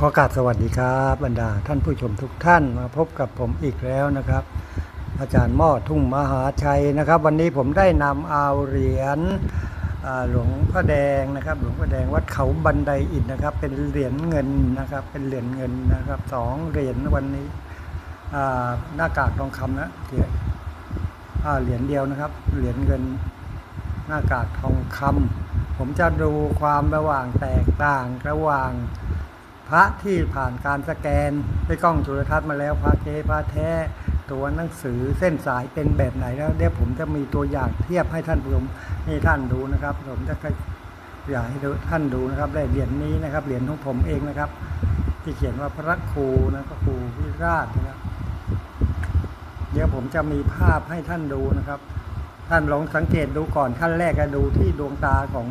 ขอกราบสวัสดีครับบรรดาท่านผู้ชมทุกท่านมาพบกับผมอีกแล้วนะครับ อาจารย์หม้อทุ่งมหาชัยนะครับ วันนี้ผมได้นำเอาเหรียญหลวงพ่อแดงนะครับ หลวงพ่อแดงวัดเขาบันไดอิฐนะครับ เป็นเหรียญเงินนะครับ เป็นเหรียญเงินนะครับสองเหรียญวันนี้หน้ากากทองคำนะเหรียญเหรียญเดียวนะครับ เหรียญเงินหน้ากากทองคำผมจะดูความระหว่างแตกต่างระหว่าง พระที่ผ่านการสแกนด้วยกล้องจุลทรรศน์มาแล้วพระเกพระแท้ตัวหนังสือเส้นสายเป็นแบบไหนแล้วเดี๋ยวผมจะมีตัวอย่างเทียบให้ท่านผู้ชมให้ท่านดูนะครับ ผมจะอยากให้ท่านดูนะครับได้เหรียญนี้นะครับเหรียญของผมเองนะครับ ที่เขียนว่าพระครูนะพระครูวิราชนะครับ เดี๋ยวผมจะมีภาพให้ท่านดูนะครับ ท่านลองสังเกตดูก่อนขั้นแรกก็ดูที่ดวงตาของ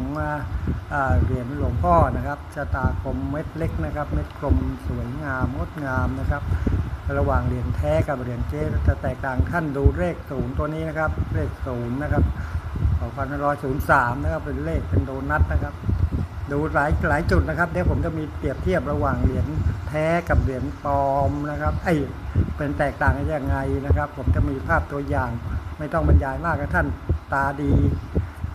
อเหรียญหลวงพ่อนะครับชะตากลมเม็ดเล็กนะครับ เม็ดกลมสวยงามงดงามนะครับ ระหว่างเหรียญแท้กับเหรียญเจ๊จะแตกต่างท่านดูเลขศูนย์ตัวนี้นะครับ เลขศูนย์นะครับ2503นะครับเป็นเลขเป็นโดนัทนะครับ ดูหลายหลายจุดนะครับ เดี๋ยวผมจะมีเปรียบเทียบระหว่างเหรียญแท้กับเหรียญปลอมนะครับไอ้เป็นแตกต่างกันยังไงนะครับ ผมจะมีภาพตัวอย่าง ไม่ต้องบรรยายมากนะท่านตาดี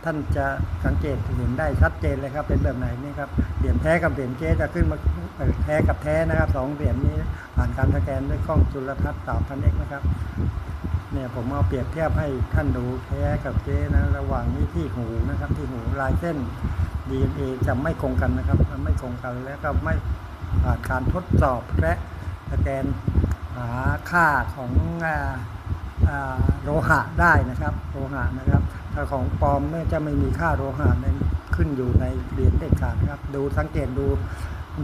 ท่านจะสังเกตเห็นได้ชัดเจนเลยครับ เป็นแบบไหนนี่ครับเหรียญแท้กับเหรียญเก๊จะขึ้นมาแท้กับแท้นะครับสองเหรียญนี้ผ่านการสแกนด้วยกล้องจุลทรรศน์สามพันเอกนะครับเนี่ยผมเอาเปรียบเทียบให้ท่านดูแท้กับเจ๊นะระหว่างนี้ที่หูนะครับ ที่หูลายเส้น DNA จะไม่คงกันนะครับไม่คงกันแล้วก็ไม่ผ่านการทดสอบและสแกนหาค่าของอ โลหะได้นะครับโลหะนะครับ ถ้าของปลอมเนี่ยจะไม่มีค่าโลหะในขึ้นอยู่ในเหรียญเด็ดขาดครับ ดูสังเกตดู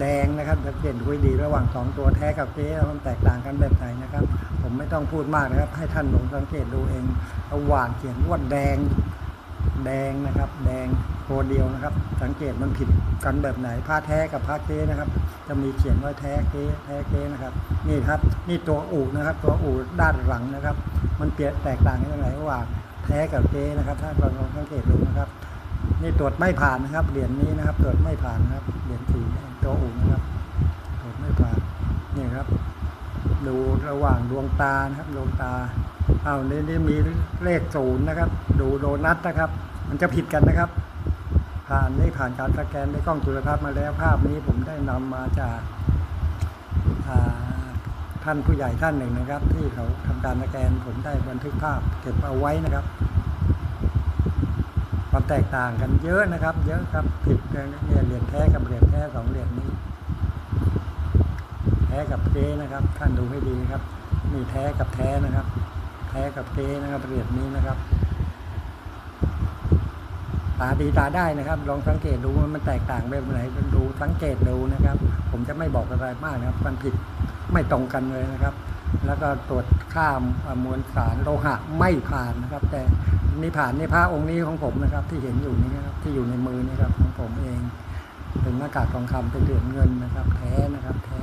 แดงนะครับสังเกตดูให้ดีระหว่างสองตัวแท้กับเก๊มันแตกต่างกันแบบไหนนะครับ ผมไม่ต้องพูดมากนะครับ ให้ท่านลองสังเกตดูเองระหว่างเขียนว่าแดง แดงนะครับ แดงตัวเดียวนะครับ สังเกตมันผิดกันแบบไหนผ้าแท้กับผ้าเกนะครับ จะมีเขียนว่าแท้เกแท้เกนะครับ นี่ครับ นี่ตัวอู่นะครับ ตัวอู่ด้านหลังนะครับ มันเปลี่ยนแตกต่างกันยังไงระหว่างแท้กับเกนะครับ ถ้าลองสังเกตดูนะครับ นี่ตรวจไม่ผ่านนะครับ เหรียญนี้นะครับ ตรวจไม่ผ่านนะครับเหรียญสีตัวอู่นะครับ ตรวจไม่ผ่านนี่ครับ ดูระหว่างดวงตานะครับดวงตา เอานี่นี่มีเลขศูนย์นะครับ ดูโดนัทนะครับ มันจะผิดกันนะครับ ผ่านนี่ผ่านการสแกนในกล้องจุลทรรศน์มาแล้วภาพนี้ผมได้นำมาจากท่านผู้ใหญ่ท่านหนึ่งนะครับ ที่เขาทำการสแกนผมได้บันทึกภาพเก็บเอาไว้นะครับความแตกต่างกันเยอะนะครับ เยอะครับผิดเนี่ยเหรียญแท้กับเหรียญแท้สองเหรียญนี้ แท้กับเก๊นะครับ ท่านดูให้ดีนะครับ มีแท้กับแท้นะครับ แท้กับเก๊นะครับเหรียญนี้นะครับ ตาดีตาได้นะครับ ลองสังเกตดูว่ามันแตกต่างแบบไหนดูสังเกตดูนะครับ ผมจะไม่บอกอะไรมากนะครับ มันผิดไม่ตรงกันเลยนะครับ แล้วก็ตรวจค่ามมวลสารโลหะไม่ผ่านนะครับ แต่นี่ผ่านในพระองค์นี้ของผมนะครับ ที่เห็นอยู่นี้นะครับที่อยู่ในมือนี่ครับของผมเอง เป็นหน้ากากทองคำเป็นเหรียญเงินนะครับ แท้นะครับแท้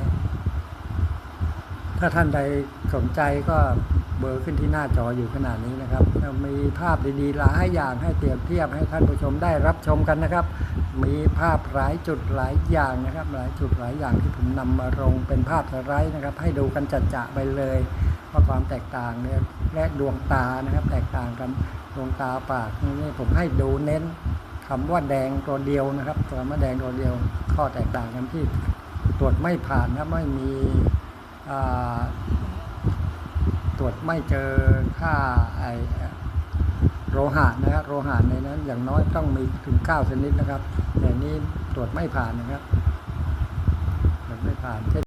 ถ้าท่านใดสนใจก็ เบอร์ขึ้นที่หน้าจออยู่ขนาดนี้นะครับ มีภาพดีๆหลายอย่างให้เปรียบเทียบให้ท่านผู้ชมได้รับชมกันนะครับ มีภาพหลายจุดหลายอย่างนะครับ หลายจุดหลายอย่างที่ผมนำมาลงเป็นภาพสไลด์นะครับ ให้ดูกันจัดๆไปเลยว่าความแตกต่างเนี่ยและดวงตานะครับ แตกต่างกันดวงตาปากนี่ผมให้ดูเน้นคำว่าแดงตัวเดียวนะครับตัวมาแดงตัวเดียว ข้อแตกต่างกันที่ตรวจไม่ผ่านนะไม่มีอ่า ตรวจไม่เจอค่าไอโลหะนะครับโลหะในนั้นอย่างน้อยต้องมีถึง9ชนิดนะครับแต่นี้ตรวจไม่ผ่านนะครับตรวจไม่ผ่านเช่น